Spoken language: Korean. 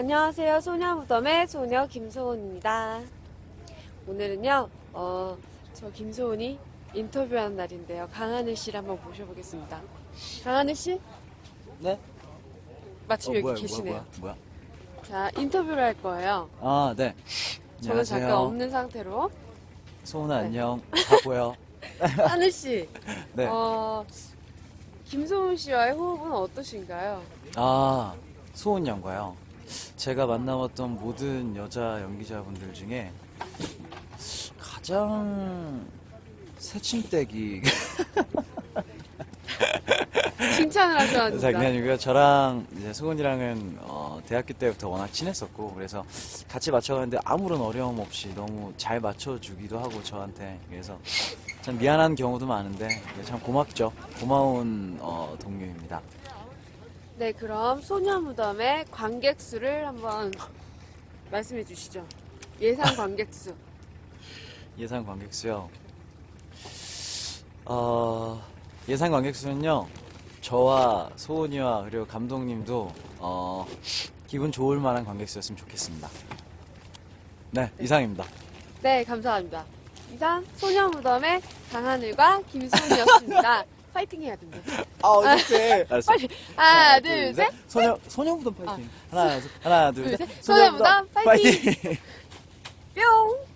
안녕하세요. 소녀무덤의 소녀 김소은입니다. 오늘은요, 어, 저 김소은이 인터뷰하는 날인데요. 강하늘 씨를 한번 모셔보겠습니다. 강하늘 씨? 네? 마침 어, 여기 뭐야, 계시네요. 뭐야, 뭐야, 자, 인터뷰를 할 거예요. 아, 네. 저는 잠깐 안녕하세요. 없는 상태로. 소은아 네. 안녕. 바보요. 하늘 씨, 네. 어, 김소은 씨와의 호흡은 어떠신가요? 아, 소은 양과요. 제가 만나봤던 모든 여자 연기자분들 중에 가장 새침대기 칭찬을 하셔야 장난 합니다. 아니고요. 저랑 이제 소은이랑은 어, 대학교 때부터 워낙 친했었고 그래서 같이 맞춰가는데 아무런 어려움 없이 너무 잘 맞춰주기도 하고 저한테 그래서 참 미안한 경우도 많은데 참 고맙죠. 고마운 어, 동료입니다. 네, 그럼 소녀무덤의 관객 수를 한번 말씀해 주시죠. 예상 관객 수. 예상 관객 수요. 어, 예상 관객 수는요. 저와 소은이와 그리고 감독님도 어, 기분 좋을 만한 관객 수였으면 좋겠습니다. 네, 이상입니다. 네, 감사합니다. 이상 소녀무덤의 강하늘과 김소은이었습니다. 파이팅 해야 된다. 아, 어떡해. 알았어. 빨리. 하나, 둘, 셋. 소녀, 소녀무덤 파이팅. 하나, 둘, 하나, 둘, 둘, 셋. 파이팅. 파이팅. 뿅!